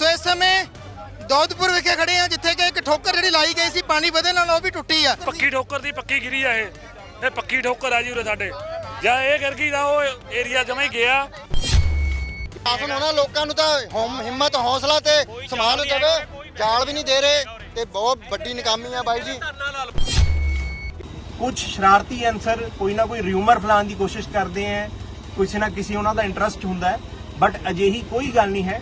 ਸੋ ਇਸ ਸਮੇਂ ਦੌਦਪੁਰ ਵਿਖੇ ਖੜੇ ਆ ਜਿੱਥੇ ਕਿ ਇੱਕ ਠੋਕਰ ਜਿਹੜੀ ਲਾਈ ਗਈ ਸੀ ਪਾਣੀ ਵਧੇ ਨਾਲ ਉਹ ਵੀ ਟੁੱਟੀ ਆ। ਪੱਕੀ ਠੋਕਰ ਦੀ ਪੱਕੀ ਗਿਰੀ ਆ ਇਹ। ਇਹ ਪੱਕੀ ਠੋਕਰ ਆ ਜੀ ਉਰੇ ਸਾਡੇ। ਜਾਂ ਇਹ ਗਿਰ ਗਈ ਤਾਂ ਉਹ ਏਰੀਆ ਜਮਾ ਹੀ ਗਿਆ। ਆਸਨ ਉਹਨਾਂ ਲੋਕਾਂ ਨੂੰ ਤਾਂ ਹੌਮ- ਹਿੰਮਤ ਹੌਸਲਾ ਤੇ ਸਮਾਨ ਦੇਵੇ। ਜਾਲ ਵੀ ਨਹੀਂ ਦੇ ਰਹੇ ਤੇ ਬਹੁਤ ਵੱਡੀ ਨਕਾਮੀ ਆ ਬਾਈ ਜੀ। ਕੁਝ ਸ਼ਰਾਰਤੀ ਅਨਸਰ ਕੋਈ ਨਾ ਕੋਈ ਰਿਊਮਰ ਫਲਾਉਣ ਦੀ ਕੋਸ਼ਿਸ਼ ਕਰਦੇ ਹੈ ਕਿਸੇ ਨਾ ਕਿਸੇ ਉਹਨਾਂ ਦਾ ਇੰਟਰਸਟ ਹੁੰਦਾ ਹੈ। ਬਟ ਅਜਿਹੀ ਕੋਈ ਗੱਲ ਨਹੀਂ ਹੈ।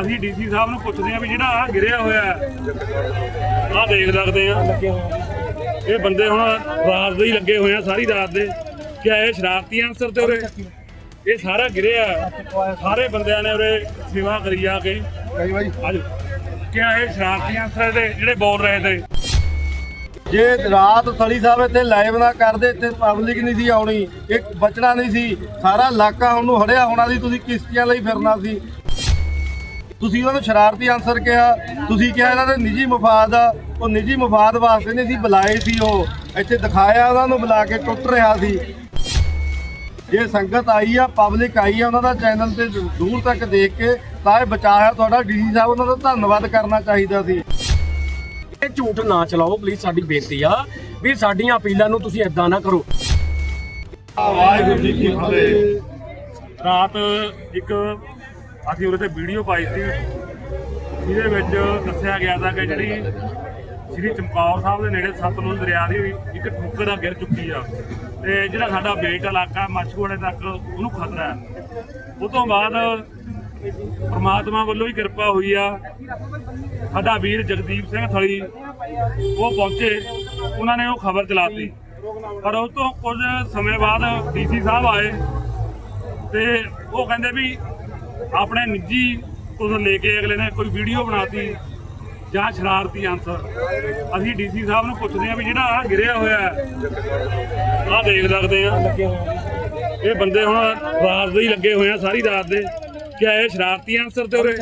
ਅਸੀਂ ਡੀਸੀ ਸਾਹਿਬ ਨੂੰ ਪੁੱਛਦੇ ਆ ਵੀ ਜਿਹੜਾ ਆ ਗਿਰਿਆ ਹੋਇਆ ਆ ਦੇਖ ਸਕਦੇ ਆ ਇਹ ਬੰਦੇ ਹੁਣ ਰਾਤ ਦੇ ਹੀ ਲੱਗੇ ਹੋਏ ਆ, ਸਾਰੀ ਰਾਤ ਦੇ। ਕਿਆ ਇਹ ਸ਼ਰਾਰਤੀ ਅਨਸਰ ਤੇ ਉਰੇ? ਇਹ ਸਾਰਾ ਗਿਰਿਆ ਸਾਰੇ ਬੰਦਿਆਂ ਨੇ ਉਰੇ ਸੇਵਾ ਕਰੀ ਆ ਕੇ। ਆਜੋ ਕਿਆ ਇਹ ਸ਼ਰਾਰਤੀ ਅਨਸਰ ਦੇ ਜਿਹੜੇ ਬੋਲ ਰਹੇ ਤੇ? ਜੇ ਰਾਤ ਥਲੀ ਸਾਹਿਬ ਇੱਥੇ ਲਾਈਵ ਨਾ ਕਰਦੇ, ਇੱਥੇ ਪਬਲਿਕ ਨਹੀਂ ਸੀ ਆਉਣੀ, ਇੱਕ ਬਚਣਾ ਨਹੀਂ ਸੀ। ਸਾਰਾ ਇਲਾਕਾ ਉਹਨੂੰ ਹੜਿਆ ਹੋਣਾ ਸੀ, ਤੁਸੀਂ ਕਿਸ਼ਤੀਆਂ ਲਈ ਫਿਰਨਾ ਸੀ। ਤੁਸੀਂ ਉਹਨਾਂ ਨੂੰ ਸ਼ਰਾਰਤੀ ਆਨਸਰ ਕਿਹਾ ਤੁਸੀਂ ਕਿਹਾ ਇਹਨਾਂ ਦੇ ਨਿੱਜੀ ਮਫਾਦ ਆ ਉਹ ਨਿੱਜੀ ਮਫਾਦ ਵਾਸਤੇ ਨਹੀਂ ਸੀ ਬੁਲਾਏ ਸੀ ਉਹ। ਇੱਥੇ ਦਿਖਾਇਆ ਉਹਨਾਂ ਨੂੰ ਬੁਲਾ ਕੇ ਟੁੱਟ ਰਿਹਾ ਸੀ। ਜੇ ਸੰਗਤ ਆਈ ਆ ਪਬਲਿਕ ਆਈ ਆ ਉਹਨਾਂ ਦਾ ਚੈਨਲ ਤੇ ਦੂਰ ਤੱਕ ਦੇਖ ਕੇ ਤਾਂ ਇਹ ਬਚਾਇਆ ਤੁਹਾਡਾ ਡੀਸੀ ਸਾਹਿਬ ਉਹਨਾਂ ਦਾ ਧੰਨਵਾਦ ਕਰਨਾ ਚਾਹੀਦਾ ਸੀ। ਇਹ ਝੂਠ ਨਾ ਚਲਾਓ ਪਲੀਜ਼ ਸਾਡੀ ਬੇਨਤੀ ਆ। ਵੀ ਸਾਡੀਆਂ ਅਪੀਲਾਂ ਨੂੰ ਤੁਸੀਂ ਇਦਾਂ ਨਾ ਕਰੋ। ਵਾਹਿਗੁਰੂ ਜੀ ਕੀ ਫਤਿਹ। ਰਾਤ ਇੱਕ ਅਸੀਂ ਉਹਦੇ ਤੇ ਵੀਡੀਓ ਪਾਈ ਸੀ। ਜਿਹਦੇ ਵਿੱਚ ਦੱਸਿਆ ਗਿਆ ਸੀ ਕਿ ਜਿਹੜੀ ਸ੍ਰੀ ਚਮਕੌਰ ਸਾਹਿਬ ਦੇ ਨੇੜੇ ਸਤਲੁਜ ਦਰਿਆ ਦੀ ਇੱਕ ਠੋਕਰ ਆ, ਗਿਰ ਚੁੱਕੀ ਆ। ਤੇ ਜਿਹੜਾ ਸਾਡਾ ਬੇਟ ਇਲਾਕਾ ਮੱਛੂਵਾੜੇ ਤੱਕ ਉਹਨੂੰ ਖਤਰਾ ਹੈ। ਉਹ ਤੋਂ ਬਾਅਦ ਪਰਮਾਤਮਾ ਵੱਲੋਂ ਹੀ ਕਿਰਪਾ ਹੋਈ ਆ। ਸਾਡਾ ਵੀਰ ਜਗਦੀਪ ਸਿੰਘ ਥਲੀ, ਉਹ ਪਹੁੰਚੇ। ਉਹਨਾਂ ਨੇ ਉਹ ਖਬਰ ਚਲਾਤੀ। ਪਰ ਉਸ ਤੋਂ ਕੁਝ ਸਮੇਂ ਬਾਅਦ ਡੀਸੀ ਸਾਹਿਬ ਆਏ ਤੇ ਉਹ ਕਹਿੰਦੇ ਵੀ ਆਪਣੇ ਨਿੱਜੀ ਕੁਝ ਲੈ ਕੇ ਅਗਲੇ ਨੇ ਕੋਈ ਵੀਡੀਓ ਬਣਾਤੀ ਜਾਂ ਸ਼ਰਾਰਤੀ ਆਨਸਰ ਅਸੀਂ ਡੀਸੀ ਸਾਹਿਬ ਨੂੰ ਪੁੱਛਦੇ ਆ ਵੀ ਜਿਹੜਾ ਆ ਗਿਰਿਆ ਹੋਇਆ ਆ ਦੇਖ ਸਕਦੇ ਆ ਇਹ ਬੰਦੇ ਹੁਣ ਰਾਤ ਦੇ ਹੀ ਲੱਗੇ ਹੋਏ ਆ ਸਾਰੀ ਰਾਤ ਦੇ। ਕਿਆ ਇਹ ਸ਼ਰਾਰਤੀ ਆਨਸਰ ਤੇ ਉਰੇ?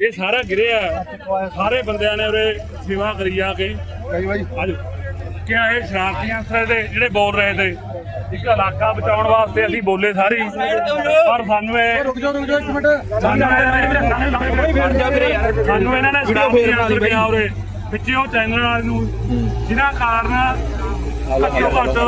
ਇਹ ਸਾਰਾ ਗਿਰਿਆ ਸਾਰੇ ਬੰਦਿਆਂ ਨੇ ਉਰੇ ਸੇਵਾ ਕਰੀ ਆ ਕੇ। ਆਜੋ। ਕਿਆ ਇਹ ਸ਼ਰਾਰਤੀ ਅਨਸਰ ਦੇ ਜਿਹੜੇ ਬੋਲ ਰਹੇ ਤੇ ਇੱਕ ਇਲਾਕਾ ਬਚਾਉਣ ਵਾਸਤੇ ਅਸੀਂ ਬੋਲੇ ਸਾਰੇ। ਪਰ ਸਾਨੂੰ ਇਹ ਰੁਕ ਜਾਓ ਰੁਕ ਜਾਓ ਇੱਕ ਮਿੰਟ। ਸਾਨੂੰ ਇਹਨਾਂ ਨੇ ਸ਼ਰਾਰਤੀ ਅਨਸਰ ਕਿਹਾ ਉਰੇ ਵਿੱਚੇ ਉਹ ਚੈਨਲ ਵਾਲੇ ਨੂੰ ਜਿਨ੍ਹਾਂ ਕਾਰਨ ਘੱਟੋ ਘੱਟ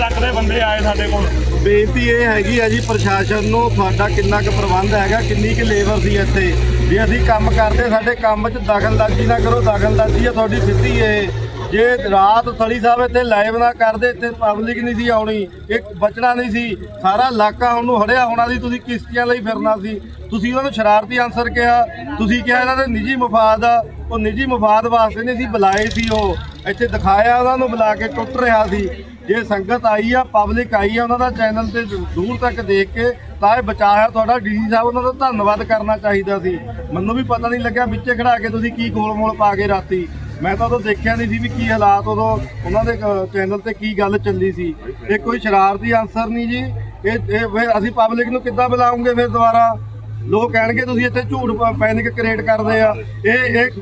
ਤੱਕ ਦੇ ਬੰਦੇ ਆਏ ਸਾਡੇ ਕੋਲ। ਬੇਨਤੀ ਇਹ ਹੈਗੀ ਆ ਜੀ ਪ੍ਰਸ਼ਾਸਨ ਨੂੰ ਤੁਹਾਡਾ ਕਿੰਨਾ ਕੁ ਪ੍ਰਬੰਧ ਹੈਗਾ ਕਿੰਨੀ ਕੁ ਲੇਬਰ ਸੀ ਇੱਥੇ। ਜੇ ਅਸੀਂ ਕੰਮ ਕਰਦੇ ਸਾਡੇ ਕੰਮ 'ਚ ਦਖਲਅੰਦਾਜ਼ੀ ਨਾ ਕਰੋ ਦਖਲਅੰਦਾਜ਼ੀ ਆ ਤੁਹਾਡੀ ਸਿੱਧੀ ਏ ਜੇ ਰਾਤ ਥਲੀ ਸਾਹਿਬ ਇੱਥੇ ਲਾਈਵ ਨਾ ਕਰਦੇ, ਇੱਥੇ ਪਬਲਿਕ ਨਹੀਂ ਸੀ ਆਉਣੀ, ਇੱਕ ਬਚਣਾ ਨਹੀਂ ਸੀ। ਸਾਰਾ ਇਲਾਕਾ ਉਹਨੂੰ ਹੜਿਆ ਹੋਣਾ ਸੀ, ਤੁਸੀਂ ਕਿਸ਼ਤੀਆਂ ਲਈ ਫਿਰਨਾ ਸੀ। ਤੁਸੀਂ ਉਹਨਾਂ ਨੂੰ ਸ਼ਰਾਰਤੀ ਆਨਸਰ ਕਿਹਾ, ਤੁਸੀਂ ਕਿਹਾ ਇਹਨਾਂ ਦੇ ਨਿੱਜੀ ਮਫਾਦ ਆ, ਉਹ ਨਿੱਜੀ ਮਫਾਦ ਵਾਸਤੇ ਨਹੀਂ ਸੀ, ਬੁਲਾਏ ਸੀ ਉਹ। ਇੱਥੇ ਦਿਖਾਇਆ ਉਹਨਾਂ ਨੂੰ, ਬੁਲਾ ਕੇ ਟੁੱਟ ਰਿਹਾ ਸੀ। ਜੇ ਸੰਗਤ ਆਈ ਆ ਪਬਲਿਕ ਆਈ ਆ, ਉਹਨਾਂ ਦਾ ਚੈਨਲ ਤੇ ਦੂਰ ਤੱਕ ਦੇਖ ਕੇ, ਤਾਂ ਇਹ ਬਚਾਇਆ ਤੁਹਾਡਾ। ਡੀਸੀ ਸਾਹਿਬ ਉਹਨਾਂ ਦਾ ਧੰਨਵਾਦ ਕਰਨਾ ਚਾਹੀਦਾ ਸੀ। ਮੈਨੂੰ ਵੀ ਪਤਾ ਨਹੀਂ ਲੱਗਿਆ ਵਿੱਚੇ ਖੜਾ ਕੇ ਤੁਸੀਂ ਕੀ ਗੋਲ ਮੋਲ ਪਾ ਕੇ ਰਾਤੀ। ਮੈਂ ਤਾਂ ਉਦੋਂ ਦੇਖਿਆ ਨਹੀਂ ਸੀ ਵੀ ਕੀ ਹਾਲਾਤ ਉਦੋਂ ਉਹਨਾਂ ਦੇ ਚੈਨਲ ਤੇ ਕੀ ਗੱਲ ਚੱਲੀ ਸੀ। ਇਹ ਕੋਈ ਸ਼ਰਾਰਤੀ ਆਨਸਰ ਨਹੀਂ ਜੀ। ਇਹ ਇਹ ਫਿਰ ਅਸੀਂ ਪਬਲਿਕ ਨੂੰ ਕਿੱਦਾਂ ਬੁਲਾਉਂਗੇ ਫਿਰ ਦੁਬਾਰਾ? ਲੋਕ ਕਹਿਣਗੇ ਤੁਸੀਂ ਇੱਥੇ ਝੂਠ ਪੈਨਿਕ ਕ੍ਰੀਏਟ ਕਰਦੇ ਆ। ਇਹ ਇਹ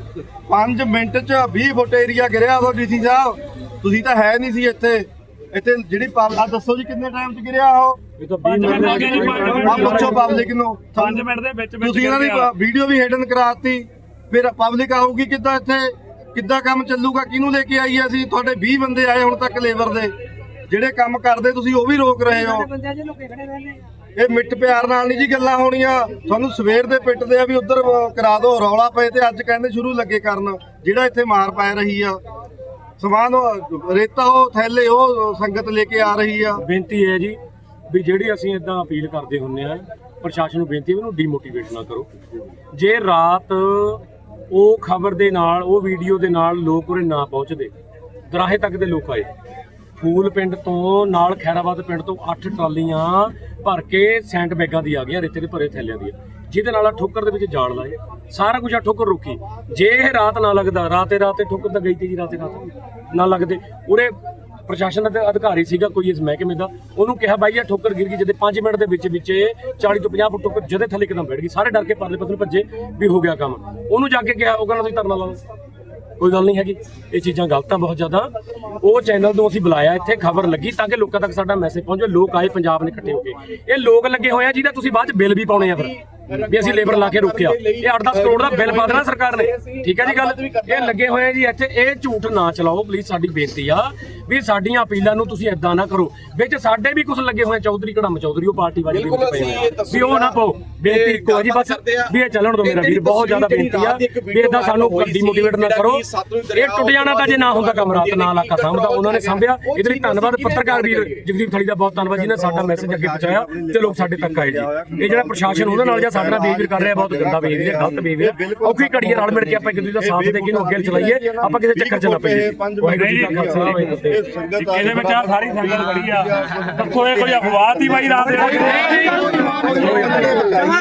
5 ਮਿੰਟ ਚ 20 ਫੁੱਟ ਏਰੀਆ ਗਿਰਿਆ ਉਦੋਂ ਡੀਸੀ ਸਾਹਿਬ। ਤੁਸੀਂ ਤਾਂ ਹੈ ਨਹੀਂ ਸੀ ਇੱਥੇ। ਇੱਥੇ ਜਿਹੜੀ ਆ ਦੱਸੋ ਜੀ ਕਿੰਨੇ ਟਾਈਮ ਚ ਗਿਰਿਆ ਉਹ? ਇਹ ਤਾਂ ਮਿੰਟ ਲੱਗੇ ਆ ਪੁੱਛੋ ਪਬਲਿਕ ਨੂੰ। 5 ਮਿੰਟ ਦੇ ਵਿੱਚ ਵਿੱਚ ਤੁਸੀਂ ਇਹਨਾਂ ਦੀ ਵੀਡੀਓ ਵੀ ਹਿਡਨ ਕਰਾਤੀ। ਫਿਰ ਪਬਲਿਕ ਆਊਗੀ ਕਿੱਦਾਂ ਇੱਥੇ? ਕਿੱਦਾਂ ਕੰਮ ਚੱਲੂਗਾ ਕਿਹਨੂੰ ਲੈ ਕੇ ਆਈਏ ਅਸੀਂ? ਤੁਹਾਡੇ 20 ਬੰਦੇ ਆਏ ਹੁਣ ਤੱਕ ਲੇਬਰ ਦੇ। ਜਿਹੜੇ ਕੰਮ ਕਰਦੇ ਤੁਸੀਂ ਉਹ ਵੀ ਰੋਕ ਰਹੇ ਹੋ। ਇਹ ਮਿੱਠ ਪਿਆਰ ਨਾਲ ਨਹੀਂ ਜੀ ਗੱਲਾਂ ਹੋਣੀਆਂ। ਤੁਹਾਨੂੰ ਸਵੇਰ ਦੇ ਪਿੱਟਦੇ ਆ ਵੀ ਉਧਰ ਕਰਾ ਦਿਓ ਰੌਲਾ ਪਏ ਤੇ ਅੱਜ ਕਹਿੰਦੇ ਸ਼ੁਰੂ ਲੱਗੇ ਕਰਨ। ਜਿਹੜਾ ਇੱਥੇ ਮਾਰ ਪੈ ਰਹੀ ਆ। ਸਮਾਨ ਰੇਤਾ ਉਹ ਥੈਲੇ ਉਹ ਸੰਗਤ ਲੈ ਕੇ ਆ ਰਹੀ ਆ। ਬੇਨਤੀ ਹੈ ਜੀ ਵੀ ਜਿਹੜੀ ਅਸੀਂ ਇਦਾਂ ਅਪੀਲ ਕਰਦੇ ਹੁੰਨੇ ਆ ਪ੍ਰਸ਼ਾਸਨ ਨੂੰ ਬੇਨਤੀ ਹੈ ਵੀ ਇਹਨੂੰ ਡੀਮੋਟੀਵੇਟ ਨਾ ਕਰੋ। ਜੇ ਰਾਤ ਉਹ ਖਬਰ ਦੇ ਨਾਲ, ਉਹ ਵੀਡੀਓ ਦੇ ਨਾਲ ਲੋਕ ਉਰੇ ਨਾ ਪਹੁੰਚਦੇ। ਦਰਾਹੇ ਤੱਕ ਦੇ ਲੋਕ ਆਏ। ਫੂਲ ਪਿੰਡ ਤੋਂ ਨਾਲ ਖੈਰਾਬਾਦ ਪਿੰਡ ਤੋਂ 8 ਟਰਾਲੀਆਂ ਭਰ ਕੇ ਸੈਂਟ ਬੈਗਾਂ ਦੀ ਆ ਗਈਆਂ, ਰੇਤੇ ਦੇ ਭਰੇ ਥੈਲਿਆਂ ਦੀਆਂ। ਜਿਹਦੇ ਨਾਲ ਆਹ ਠੋਕਰ ਦੇ ਵਿੱਚ ਜਾਲ ਲਾਏ। ਸਾਰਾ ਕੁਝ ਆ ਠੋਕਰ ਰੁਕੀ। ਜੇ ਇਹ ਰਾਤ ਨਾ ਲੱਗਦਾ ਰਾਤੇ ਰਾਤੇ ਠੋਕਰ ਤਾਂ ਗਈ ਤੇ ਜੀ ਰਾਤੇ ਰਾਤ। ਨਾ ਲੱਗਦੇ। ਉਰੇ ਪ੍ਰਸ਼ਾਸਨ ਦਾ ਅਧਿਕਾਰੀ ਸੀਗਾ ਕੋਈ ਇਸ ਮਹਿਕਮੇ ਦਾ, ਉਹਨੂੰ ਕਿਹਾ ਬਾਈ ਇਹ ਠੋਕਰ ਗਿਰ ਗਈ ਜਦੇ 5 ਮਿੰਟ ਦੇ ਵਿੱਚ ਵਿੱਚ 40 ਤੋਂ 50 ਫੁੱਟ ਠੋਕਰ ਜਦੇ ਥੱਲੇ ਇੱਕਦਮ ਬੈਠ ਗਈ। ਸਾਰੇ ਡਰ ਕੇ ਪਰਲੇ ਪਾਸੇ ਨੂੰ ਭੱਜੇ ਵੀ ਹੋ ਗਿਆ ਕੰਮ। ਉਹਨੂੰ ਜਾ ਕੇ ਕਿਹਾ ਉਹ ਕਹਿੰਦਾ ਤੁਸੀਂ ਧਰਨਾ ਲਾ ਕੋਈ ਗੱਲ ਨਹੀਂ ਹੈਗੀ। ਇਹ ਚੀਜ਼ਾਂ ਗਲਤ ਆ ਬਹੁਤ ਜ਼ਿਆਦਾ। ਉਹ ਚੈਨਲ ਤੋਂ ਅਸੀਂ ਬੁਲਾਇਆ, ਇੱਥੇ ਖਬਰ ਲੱਗੀ ਤਾਂ ਕਿ ਲੋਕਾਂ ਤੱਕ ਸਾਡਾ ਮੈਸੇਜ ਪਹੁੰਚੇ। ਲੋਕ ਆਏ, ਪੰਜਾਬ ਨੇ ਇਕੱਠੇ ਹੋ ਕੇ। ਇਹ ਲੋਕ ਲੱਗੇ ਹੋਏ ਆ ਜਿਹਦਾ ਤੁਸੀਂ ਬਾਅਦ ਚ ਬਿੱਲ ਵੀ ਪਾਉਣੇ ਆ ਫਿਰ। ਵੀ ਅਸੀਂ ਲੇਬਰ ਲਾ ਕੇ ਰੋਕਿਆ। ਇਹ 8-10 ਕਰੋੜ ਦਾ ਬਿੱਲ ਪਾ ਦੇਣਾ ਸਰਕਾਰ ਨੇ। ਠੀਕ ਹੈ ਜੀ ਗੱਲ? ਇਹ ਲੱਗੇ ਹੋਏ ਜੀ ਇੱਥੇ। ਇਹ ਝੂਠ ਨਾ ਚਲਾਓ ਪਲੀਜ਼ ਸਾਡੀ ਬੇਨਤੀ ਆ ਵੀ ਸਾਡੀਆਂ ਅਪੀਲਾਂ ਨੂੰ ਤੁਸੀਂ ਏਦਾਂ ਨਾ ਕਰੋ। ਵਿੱਚ ਸਾਡੇ ਵੀ ਕੁਝ ਲੱਗੇ ਹੋਏ ਚੌਧਰੀ ਕੜਮ ਚੌਧਰੀ ਉਹ ਪਾਰਟੀ ਵਾਲੀ ਵੀ ਪਏ। ਵੀ ਉਹ ਨਾ ਪਾਓ। ਬੇਨਤੀ ਇੱਕੋ ਆ ਜੀ ਬਸ ਵੀ ਇਹ ਚੱਲਣ ਦੋ ਮੇਰਾ ਵੀਰ ਬਹੁਤ ਜ਼ਿਆਦਾ ਬੇਨਤੀ ਆ ਵੀ ਏਦਾਂ ਸਾਨੂੰ ਡੀਮੋਟੀਵੇਟ ਨਾ ਕਰੋ। ਇਹ ਟੁੱਟ ਜਾਣਾ ਤਾਂ ਜੇ ਨਾ ਹੁੰਦਾ ਕੰਮ ਰਾਤ ਨਾਲ ਇਲਾਕਾ ਸਾਂਭਦਾ ਉਹਨਾਂ ਨੇ ਸਾਂਭਿਆ। ਇਹਦੇ ਲਈ ਧੰਨਵਾਦ ਪੱਤਰਕਾਰ ਵੀਰ ਜਗਦੀਪ ਥਲੀ ਦਾ ਬਹੁਤ ਧੰਨਵਾਦ ਜਿਹਨੇ ਸਾਡਾ ਮੈਸੇਜ ਅੱਗੇ ਪਹੁੰਚਾਇਆ ਤੇ ਲੋਕ ਸਾਡੇ ਤੱਕ ਆਏ ਜੀ। ਇਹ ਜਿਹੜਾ ਪ੍ਰਸ਼ਾਸਨ ਉਹਨਾਂ ਨਾਲ ਜਾਂ ਸਾਡੇ ਨਾਲ ਬਿਹੇਵੀਅਰ ਕਰ ਰਿਹਾ ਬਹੁਤ ਗੰਦਾ ਬਿਹੇਵੀਅਰ ਗਲਤ ਬਿਹੇਵੀਅਰ ਔਖੀ ਘੜੀ ਰਲ ਮਿਲ ਕੇ ਆਪਾਂ ਇੱਕ ਦੂਜੇ ਦਾ ਸਾਥ ਦੇ ਕੇ ਇਹਨੂੰ ਅੱਗੇ ਚਲਾਈਏ ਆਪਾਂ ਕਿਸੇ ਚੱਕਰ 'ਚ ਨਾ ਪਈਏ। ਵਾਹਿਗੁਰੂ ਜੀ ਕਾ ਖਾਲਸਾ ਵਾਹਿਗੁਰੂ ਜੀ ਕੀ ਫਤਿਹ। ਇੱਕ ਇਹਦੇ ਵਿੱਚ ਆ? ਸਾਰੀ ਸੰਗਤ ਖੜੀ ਆ। ਦੱਸੋ ਇਹ ਕੋਈ ਅਫਵਾਹ ਦੀ ਬਾਈ ਰਾਤ ਦੇ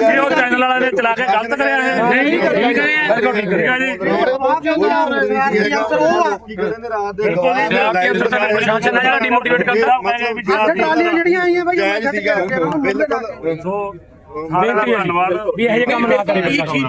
ਇਹ ਉਹ ਚੈਨਲ ਵਾਲਿਆਂ ਨੇ ਚਲਾ ਕੇ ਗਲਤ ਕਰਿਆ ਹੈ ਨਹੀਂ ਕਰਿਆ। ਬਿਲਕੁਲ ਠੀਕ ਕਰਿਆ। ਹੈ ਜੀ। ਕਹਿੰਦੇ ਦੇ ਪ੍ਰਸ਼ਾਸਨ ਹੈ ਜਿਹੜਾ ਡੀਮੋਟੀਵੇਟ ਕਰਦਾ ਜਨਾਬ ਜਿਹੜੀਆਂ ਆਈਆਂ ਬਾਈ ਬਿਲਕੁਲ। ਸੋ ਦਾ ਬੇਨਤੀ ਹੈ ਧੰਨਵਾਦ। ਵੀ ਇਹ ਜਿਹੇ ਕੰਮ ਨਾ ਕਰੇ ਪ੍ਰਸ਼ਾਸਨ